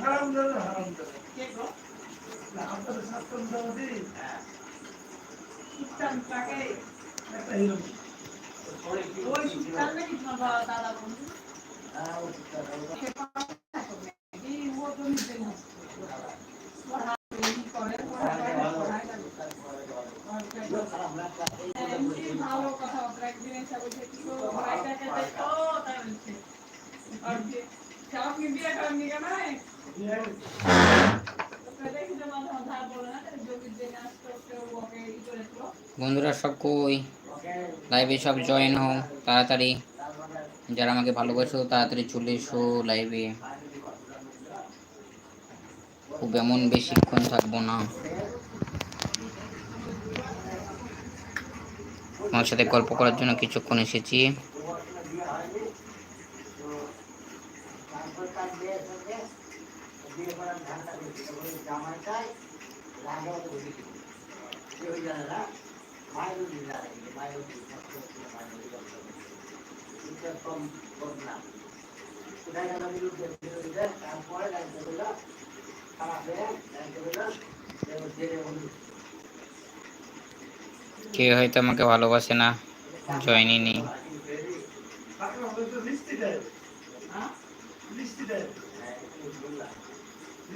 হারাম দাদা হারাম দাদা না আপনাদের সাতজন দাদি একটা হিরো ভালো কথাবার্তা একদিন এসে বলছে কি গো ভাইটাকে দেখো তাই বলছে বন্ধুরা সব কই? লাইভে সব জয়েন হও, তাড়াতাড়ি। যারা আমাকে ভালোবাসো, তাড়াতাড়ি চলে এসো লাইভে খুব এমন বেশিক্ষণ থাকব না। আমার সাথে গল্প করার জন্য কিছুক্ষণ এসেছি। কেউ হয়তো আমাকে ভালোবাসে না জয়েনই নেই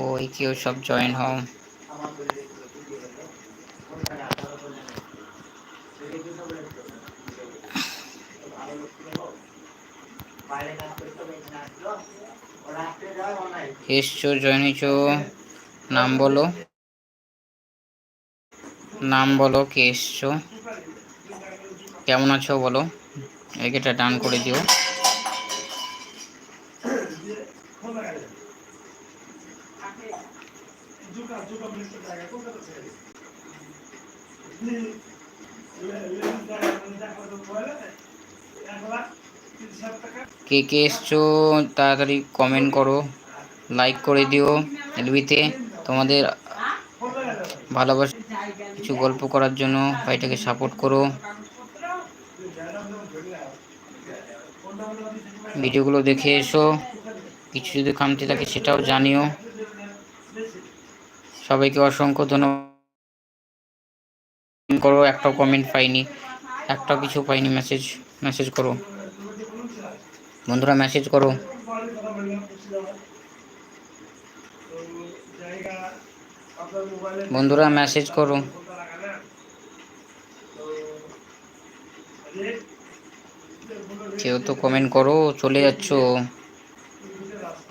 ওই কেউ সব জয়েন হও। এসছো জয়েন হয়েছো। নাম বলো। নাম বলো কে এসছো। কেমন আছো বলো। একেটা ডান করে দিও খোলা গেছে জুকা মিনিটের জায়গা ছেড়ে কে কে এসছো, তাড়াতাড়ি কমেন্ট করো লাইক করে দিও এলবিতে। তোমাদের ভালোবাসা, কিছু গল্প করার জন্য ভাইটাকে সাপোর্ট করো। ভিডিওগুলো দেখে এসো। কিছু যদি খামতি থাকে সেটাও জানিও। সবাইকে অসংখ্য ধন্যবাদ। করো, একটাও কমেন্ট পাইনি। একটাও কিছু পাইনি মেসেজ মেসেজ করো। বন্ধুরা মেসেজ করো। বন্ধুরা মেসেজ করো। কেউ তো কমেন্ট করো, চলে যাচ্ছ।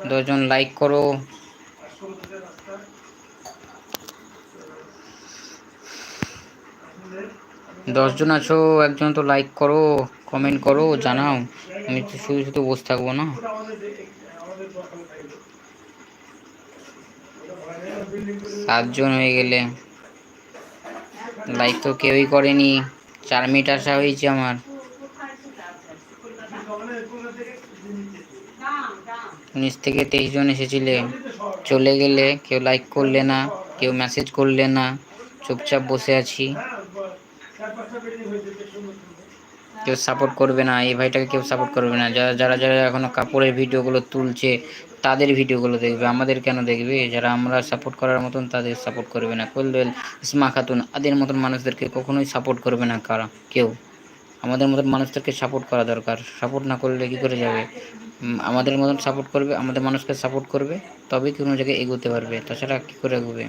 দশজন লাইক করো। দশজন আছো, একজন তো লাইক করো কমেন্ট করো, জানাও। আমি তো শুধু শুধু বসে থাকব না। সাতজন হয়ে গেলে। লাইক তো কেউই করেনি। চার মিনিট আসা হয়েছে আমার। উনিশ থেকে তেইশ জন এসেছিলে। চলে গেলে কেউ লাইক করলে না, কেউ মেসেজ করলে না। চুপচাপ বসে আছি। কেউ সাপোর্ট করবে না, এই ভাইটাকে কেউ সাপোর্ট করবে না। যারা যারা যারা এখনও কাপড়ের ভিডিওগুলো তুলছে, তাদের ভিডিওগুলো দেখবে, আমাদের কেন দেখবে? যারা আমরা সাপোর্ট করার মতন, তাদের সাপোর্ট করবে না। কলবেল ইসমা খাতুন, আদের মতন মানুষদেরকে কখনোই সাপোর্ট করবে না কারা? কেউ। আমাদের মতন মানুষদেরকে সাপোর্ট করা দরকার। সাপোর্ট না করলে কী করে যাবে? আমাদের মতন সাপোর্ট করবে, আমাদের মানুষকে সাপোর্ট করবে, তবেই কোনো জায়গায় এগোতে পারবে। তাছাড়া কী করে এগোবে?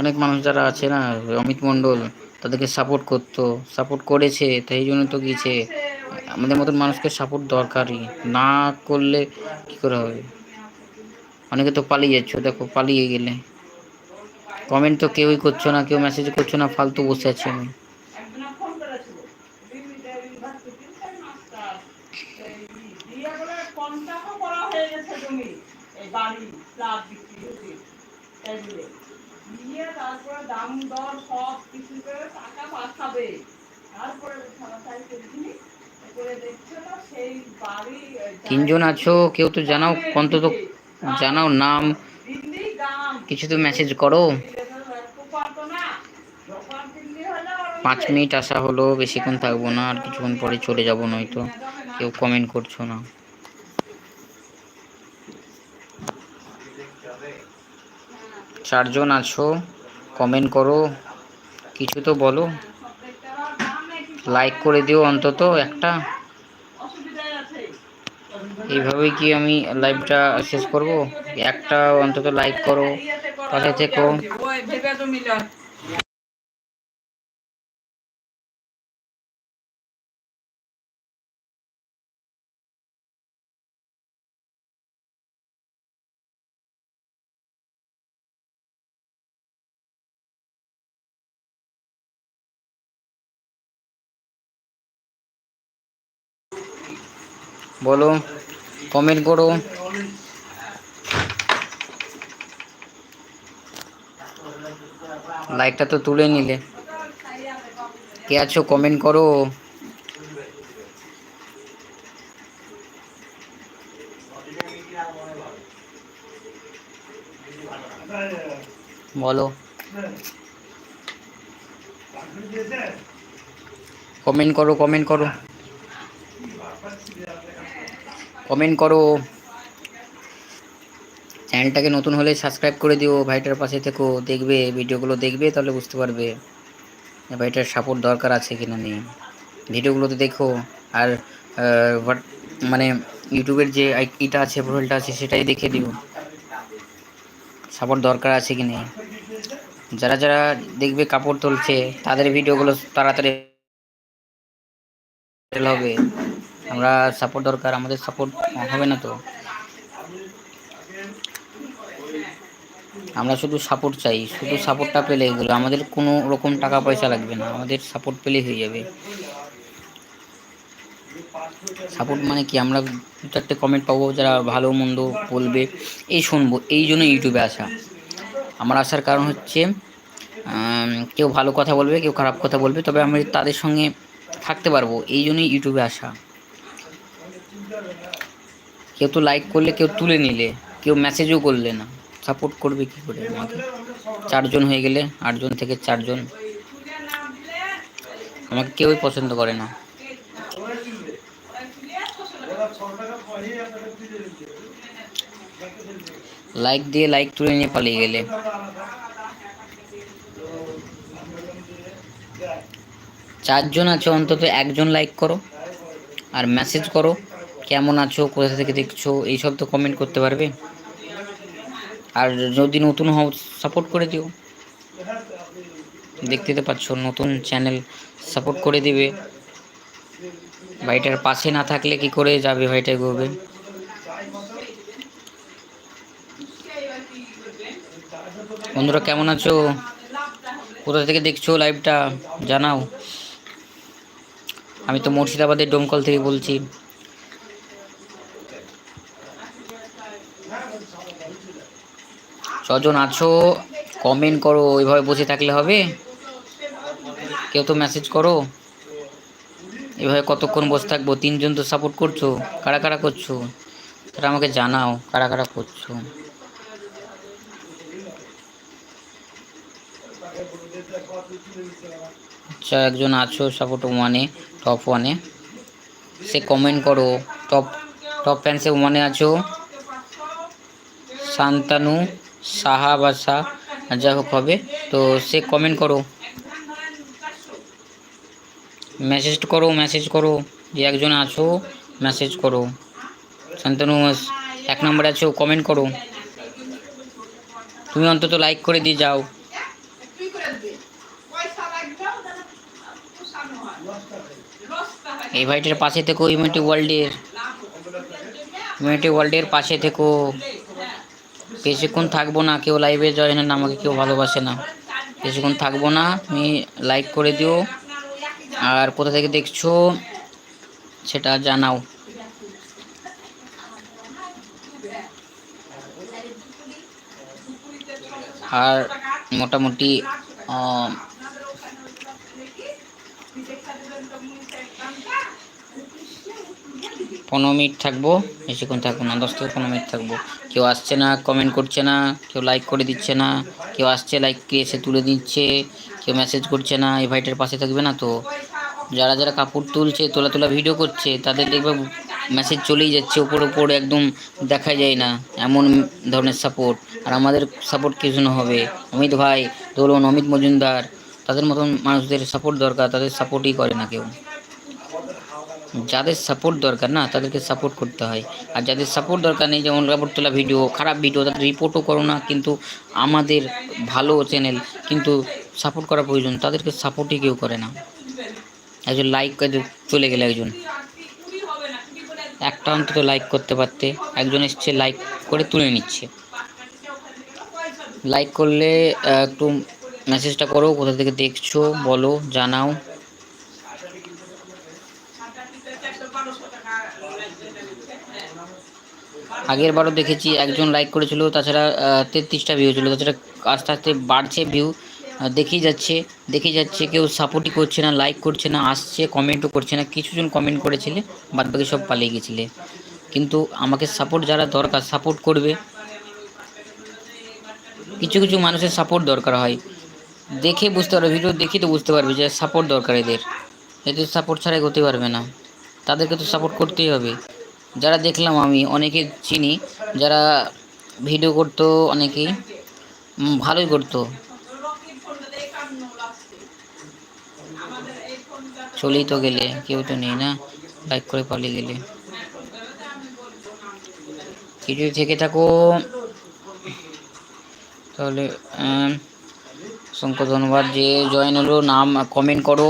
অনেক মানুষ যারা আছে না, অমিত মণ্ডল তাদেরকে সাপোর্ট করতো সাপোর্ট করেছে, তাই জন্য তো গিয়েছে আমাদের মতন মানুষকে সাপোর্ট দরকারই। না করলে কী করে হবে? অনেকে তো পালিয়ে যাচ্ছ, দেখো পালিয়ে গেলে। কমেন্ট তো কেউই করছ না, কেউ মেসেজ করছ না, ফালতু বসে আছি আমি। দিয়ে তারপরে দাম দর সব কিছু করে টাকা পাঠাবে। তারপরে তিনজন আছো কেউ তো জানাও অন্তত জানাও নাম। কিছু তো মেসেজ করো। পাঁচ মিনিট আসা হলো বেশিক্ষণ থাকব না আর কিছুক্ষণ পরে চলে যাব নয়তো কেউ কমেন্ট করছ না। চারজন আছো কমেন্ট করো, কিছু তো বলো। লাইক করে দিও অন্তত একটা। এইভাবেই কি আমি লাইভটা শেষ করব? একটা অন্তত লাইক করো, পাশে থেকো। বলো কমেন্ট করো। লাইকটা তো তুলে নিলে। কে আছো কমেন্ট করো। বলো। কমেন্ট করো কমেন্ট করো। কমেন্ট করো। চ্যানেলটাকে নতুন হলে সাবস্ক্রাইব করে দিও, ভাইটার পাশে থেকো, দেখবে, ভিডিওগুলো দেখবে, তাহলে বুঝতে পারবে ভাইটার সাপোর্ট দরকার আছে কিনা নেই। ভিডিওগুলোতে দেখো, আর মানে ইউটিউবের যে ইটা আছে প্রোফাইলটা আছে, সেটাই দেখে দিও। সাপোর্ট দরকার আছে কি নেই। যারা যারা দেখবে কাপড় তুলছে, তাদের ভিডিওগুলো তাড়াতাড়ি হবে। আমরা সাপোর্ট দরকার, আমাদের সাপোর্ট হবে না তো। আমরা শুধু সাপোর্ট চাই, শুধু সাপোর্টটা পেলে এগুলো আমাদের কোনো রকম টাকা পয়সা লাগবে না, আমাদের সাপোর্ট পেলেই হয়ে যাবে। সাপোর্ট মানে কি? আমরা চারটে কমেন্ট পাবো, যারা ভালো মন্দ বলবে। এই শুনব, এই জন্য ইউটিউবে আসা। আমার আসার কারণ হচ্ছে কেউ ভালো কথা বলবে, কেউ খারাপ কথা বলবে, তবে আমি তাদের সঙ্গে থাকতে পারব। এই জন্যই ইউটিউবে আসা। কেউ তো লাইক করলে কেউ তুলে নিলে, কেউ মেসেজও করলে না। সাপোর্ট করবে কি করে আমাকে? চারজন হয়ে গেলে, আটজন থেকে চারজন। আমাকে কেউই পছন্দ করে না। লাইক দিয়ে লাইক তুলে নিয়ে পালিয়ে গেলে। চারজন আছে অন্তত, একজন লাইক করো। আর মেসেজ করো। কেমন আছো, কোথা থেকে দেখছ, এইসব তো কমেন্ট করতে পারবে। আর যদি নতুন হও সাপোর্ট করে দিও। দেখতে তো পাচ্ছ, নতুন চ্যানেল সাপোর্ট করে দিবে। ভাইটার পাশে না থাকলে কি করে যাবে ভাইটা এগোবে বন্ধুরা, কেমন আছো? কোথা থেকে দেখছ লাইভটা জানাও। আমি তো মুর্শিদাবাদের ডোমকল থেকে বলছি। ছজন আছো কমেন্ট করো, ওইভাবে বসে থাকলে হবে? কেউ তো মেসেজ করো? এভাবে কতক্ষণ বসে থাকব? তিনজন তো সাপোর্ট করছ, কারা কারা করছ? তারা আমাকে জানাও, কারা কারা করছ। আচ্ছা একজন আছো সাপোর্ট ওয়ানে টপ ওয়ানে সে কমেন্ট করো টপ টপ ফ্যান্সে ওয়ানে আছো। শান্তানু সাহা বা শাহ যা হোক হবে, তো সে কমেন্ট করো। মেসেজ করো মেসেজ করো, যে একজন আছো মেসেজ করো। শান্তনু, এক নম্বরে আছো কমেন্ট করো। তুমি অন্তত লাইক করে দিয়ে যাও। এই ভাইটির পাশে থেকো ইউনিটি ওয়ার্ল্ডের ইউনিটি ওয়ার্ল্ডের পাশে থেকো। বেশিক্ষণ থাকব না, কেউ লাইভে জয়েনের আমাকে কেউ ভালোবাসে না। বেশিক্ষণ থাকব না, তুমি লাইক করে দিও। আর কোথা থেকে দেখছ, সেটা জানাও। আর মোটামুটি পনেরো মিনিট থাকব, বেশিক্ষণ থাকব না, দশ থেকে পনেরো মিনিট থাকব। কেউ আসছে না কমেন্ট করছে না, কেউ লাইক করে দিচ্ছে না, কেউ আসছে লাইক এসে তুলে দিচ্ছে কেউ মেসেজ করছে না, এই ভাইটার পাশে থাকবে না তো। যারা যারা কাপড় তুলছে, তোলা তোলা ভিডিও করছে, তাদের দেখবে মেসেজ চলেই যাচ্ছে, ওপর ওপর একদম দেখা যায় না, এমন ধরনের সাপোর্ট আর আমাদের সাপোর্ট কিছু হবে? অমিত ভাই, ধরুন অমিত মজুমদার, তাদের মতন মানুষদের সাপোর্ট দরকার, তাদের সাপোর্টই করে না কেউ। যাদের সাপোর্ট দরকার না, তাদেরকে সাপোর্ট করতে হয়। আর যাদের সাপোর্ট দরকার নেই, যেমন রাবট তোলা ভিডিও খারাপ ভিডিও তাদের রিপোর্টও করো না, কিন্তু আমাদের ভালো চ্যানেল কিন্তু সাপোর্ট করা প্রয়োজন, তাদেরকে সাপোর্টই কেউ করে না। একজন লাইক চলে গেলে একজন। একটা অন্তত লাইক করতে পারতে, একজন এসছে লাইক করে তুলে নিচ্ছে। লাইক করলে একটু মেসেজটা করো, কোথা থেকে দেখছ, বলো, জানাও। আগের বারও দেখেছি, একজন লাইক করেছিল, তাছাড়া তেত্রিশটা ভিউ ছিল, তাছাড়া আস্তে আস্তে বাড়ছে ভিউ দেখেই যাচ্ছে দেখেই যাচ্ছে, কেউ সাপোর্টই করছে না লাইক করছে না, আসছে কমেন্টও করছে না, কিছুজন কমেন্ট করেছিলে, বাদ বাকি সব পালিয়ে গেছিলে। কিন্তু আমাকে সাপোর্ট যারা দরকার সাপোর্ট করবে। কিছু কিছু মানুষের সাপোর্ট দরকার হয়। দেখে বুঝতে পারবে ভিডিও দেখে তো বুঝতে পারবে যে সাপোর্ট দরকার এদের। এদের সাপোর্ট ছাড়াই হতে পারবে না। তাদেরকে তো সাপোর্ট করতেই হবে। যারা দেখলাম আমি, অনেকে চিনি, যারা ভিডিও করতো, অনেকেই ভালোই করতো। চলেই তো গেলে, কেউ তো নেই না, বাইক করে পালিয়ে গেলে। কিছু থেকে থাকো। তাহলে অসংখ্য ধন্যবাদ যে জয়েন হলো, নাম কমেন্ট করো।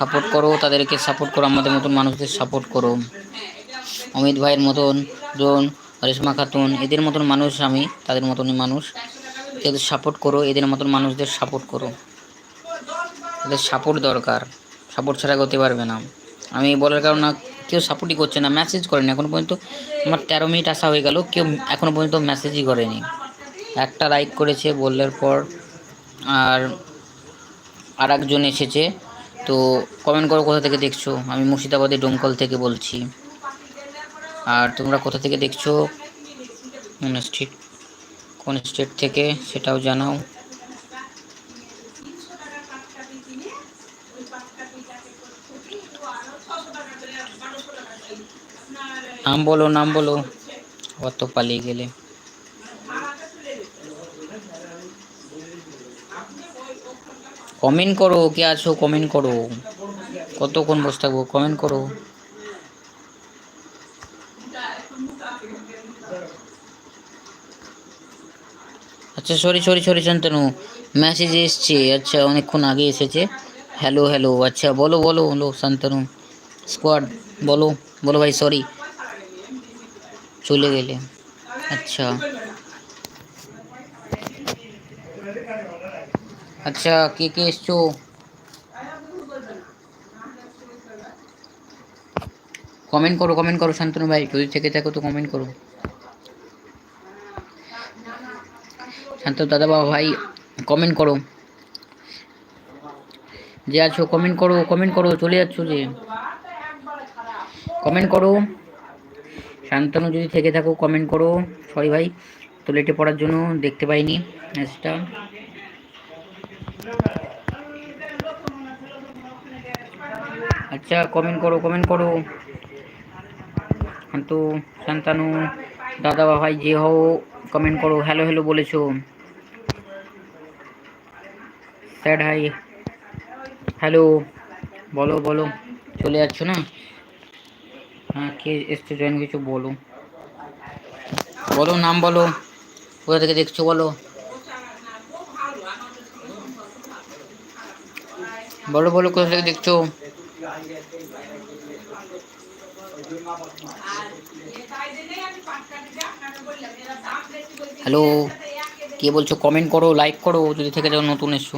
সাপোর্ট করো, তাদেরকে সাপোর্ট করো, আমাদের মতন মানুষদের সাপোর্ট করো। অমিত ভাইয়ের মতন, জন, রেশমা খাতুন, এদের মতন মানুষ আমি, তাদের মতনই মানুষ। এদের সাপোর্ট করো, এদের মতন মানুষদের সাপোর্ট করো। এদের সাপোর্ট দরকার সাপোর্ট ছাড়া করতে পারবে না। আমি বলার কারণ না কেউ সাপোর্টই করছে না মেসেজ করেনি। এখনও পর্যন্ত আমার তেরো মিনিট আসা হয়ে গেল, কেউ এখনও পর্যন্ত মেসেজই করেনি। একটা লাইক করেছে বললের পর, আর আর একজন এসেছে। তো কমেন্ট করো কোথা থেকে দেখছ? আমি মুর্শিদাবাদের ডোমকল থেকে বলছি। আর তোমরা কোথা থেকে দেখছ? কোন স্ট্রিট কোন স্টেট থেকে, সেটাও জানাও। নাম বলো নাম বলো। অত পালিয়ে গেলে। কমেন্ট করো, কে আছো? কমেন্ট করো। কতক্ষণ বসে থাকব? কমেন্ট করো। আচ্ছা sorry sorry sorry Shantanu. Message এসছে। আচ্ছা অনেকক্ষণ আগে এসেছে। হ্যালো হ্যালো আচ্ছা বলো বলো হলো শান্তনু। স্কোয়াড বলো বলো ভাই সরি চলে গেলে। আচ্ছা। আচ্ছা কে কে এসছো? কমেন্ট করো কমেন্ট করো, শান্তনু ভাই, যদি থেকে থাকো তো কমেন্ট করো। শান্তনু দাদা বাবা ভাই কমেন্ট করো। যে আছো কমেন্ট করো কমেন্ট করো, চলে যাচ্ছ যে। কমেন্ট করো। শান্তনু যদি থেকে থাকো কমেন্ট করো। সরি ভাই, তো লেটে পড়ার জন্য দেখতে পাইনি ম্যাচটা আচ্ছা কমেন্ট করো কমেন্ট করো। শান্তু, শান্তানু, দাদা ভাই, যে হও কমেন্ট করো। হ্যালো হ্যালো বলেছ। স্যাড হাই হ্যালো বলো বলো। চলে যাচ্ছ না? হ্যাঁ কে এসছে জয়েন কিছু বলো। বলো, নাম বলো। কোথা থেকে দেখছ বলো? বলো বলো কোথা থেকে দেখছ। হ্যালো কে বলছো? কমেন্ট করো লাইক করো, যদি থেকে যাও নতুন এসছো।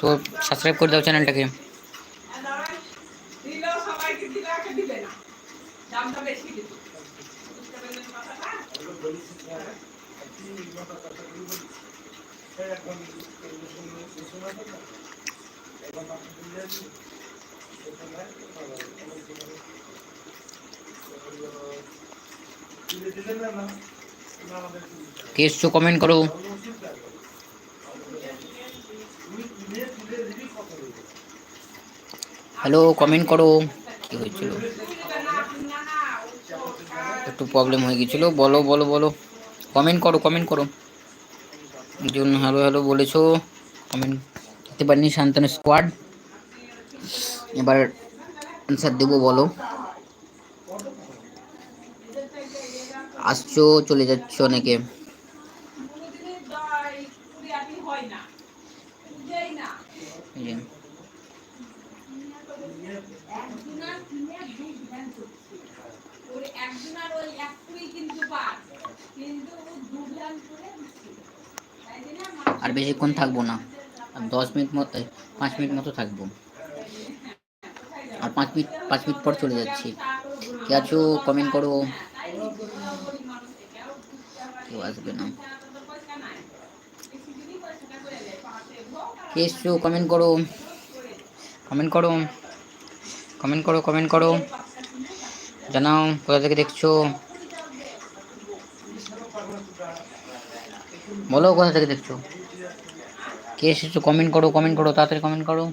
তো সাবস্ক্রাইব করে দাও চ্যানেলটাকে দিলেও সবাইকে দিলে একে দিবে না দামটা বেশি দিবে বুঝতে পারলেন কথাটা এখন সময় তো না এখন আপনি দিয়ে দিন দিলেন না না আমাদের কে এসছো কমেন্ট করো। হ্যালো কমেন্ট করো। কি হয়েছিল? একটু প্রবলেম হয়ে গেছিল বলো বলো বলো। কমেন্ট করো কমেন্ট করো। একজন হ্যালো হ্যালো বলেছ কমেন্ট দিতে পারিনি, শান্তনু স্কোয়াড এবার অ্যান্সার দেবো, বলো। আসছো, চলে যাচ্ছ অনেকে। আর বেশিক্ষণ থাকব না। দশ মিনিট মতো পাঁচ মিনিট মতো থাকব। আর পাঁচ মিনিট পাঁচ মিনিট পর চলে যাচ্ছি। কে আছো? কমেন্ট করো। কেউ আসবে না। কে এসছো? কমেন্ট করো। কমেন্ট করো। কমেন্ট করো কমেন্ট করো। জানাও, কোথা থেকে দেখছ? বলো কোথা থেকে দেখছ? কে এসেছ কমেন্ট করো কমেন্ট করো, তাড়াতাড়ি কমেন্ট করো।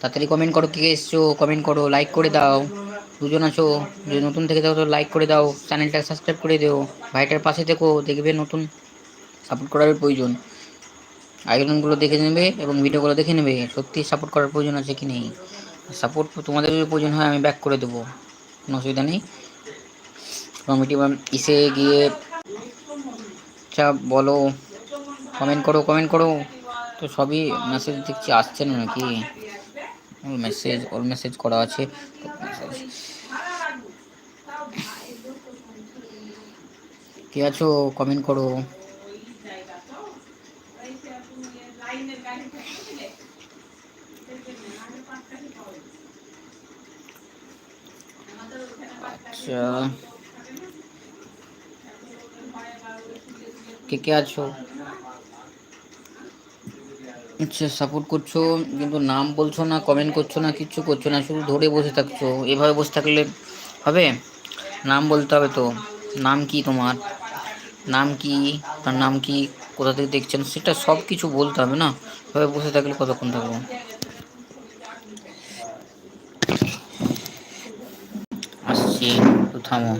তাড়াতাড়ি কমেন্ট করো কে এসছো কমেন্ট করো লাইক করে দাও। দুজন আছো, যদি নতুন থেকে দাও তো লাইক করে দাও। চ্যানেলটা সাবস্ক্রাইব করে দিও। ভাইটার পাশে থেকো, দেখবে নতুন সাপোর্ট করার প্রয়োজন। আয়োজনগুলো দেখে নেবে এবং ভিডিওগুলো দেখে নেবে, সত্যি সাপোর্ট করার প্রয়োজন আছে কি নেই। সাপোর্ট তোমাদের যদি প্রয়োজন হয়, আমি ব্যাক করে দেবো। কোনো অসুবিধা নেই। কমিটি ইসে গিয়ে আচ্ছা বলো। কমেন্ট করো কমেন্ট করো। তো সবই মেসেজ দেখছি আসছে না নাকি মেসেজ অল মেসেজ করা আছে। কে আছো? কমেন্ট করো। ওই জায়গা তো ওই যে তুমি লাইনের গাড়ি বুঝলে আগে পাঁচটাকে পাওয়া যায়। আমাদের ওখানে পাঁচটা আচ্ছা কে কে আছো? আচ্ছা সাপোর্ট করছ, কিন্তু নাম বলছো না কমেন্ট করছ না, কিচ্ছু করছ না, শুধু ধরে বসে থাকছো। এভাবে বসে থাকলে হবে? নাম বলতে হবে তো। নাম কি তোমার? নাম কি? তার নাম কি কোথা থেকে দেখছেন? সেটা সব কিছু বলতে হবে না? এভাবে বসে থাকলে কতক্ষণ থাকব? আসছি, তো থামো।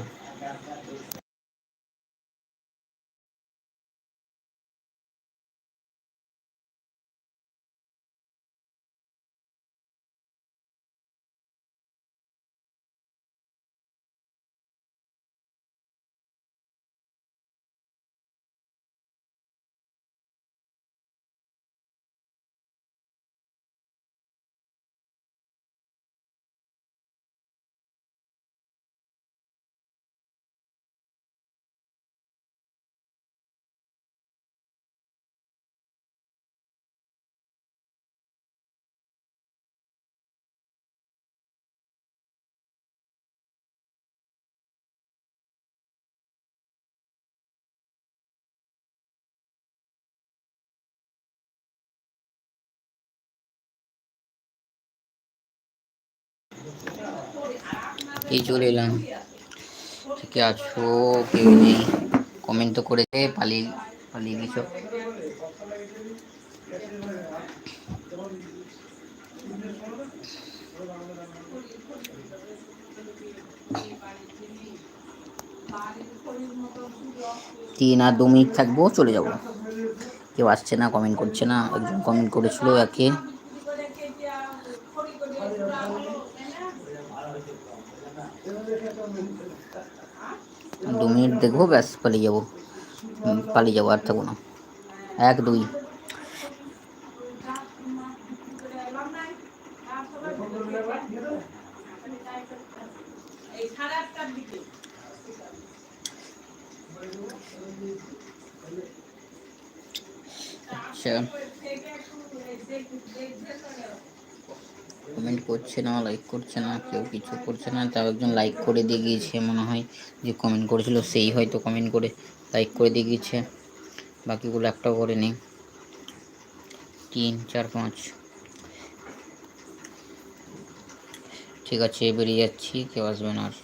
এই চলে এলাম। ঠিক আছো? কেউ নেই? কমেন্ট তো করেছে, পালিয়ে পালিয়ে গেছো। তিন আর দু মিনিট থাকব, চলে যাব। কেউ আসছে না কমেন্ট করছে না, একজন কমেন্ট করেছিল একে দু মিনিট দেখব ব্যাস পালিয়ে যাব। পালিয়ে যাব আর থাকব না। এক দুই। আচ্ছা থেকে একটু দেখ- দেখবে তো কমেন্ট করছে না লাইক করছে না, কেউ কিছু করছে না, তাও একজন লাইক করে দিয়ে গিয়েছে মনে হয়, যে কমেন্ট করেছিল সেই হয়তো কমেন্ট করে লাইক করে দিয়ে গিয়েছে। বাকিগুলো একটাও করেনি তিন, চার, পাঁচ। ঠিক আছে বেরিয়ে যাচ্ছি, কেউ আসবেন আর।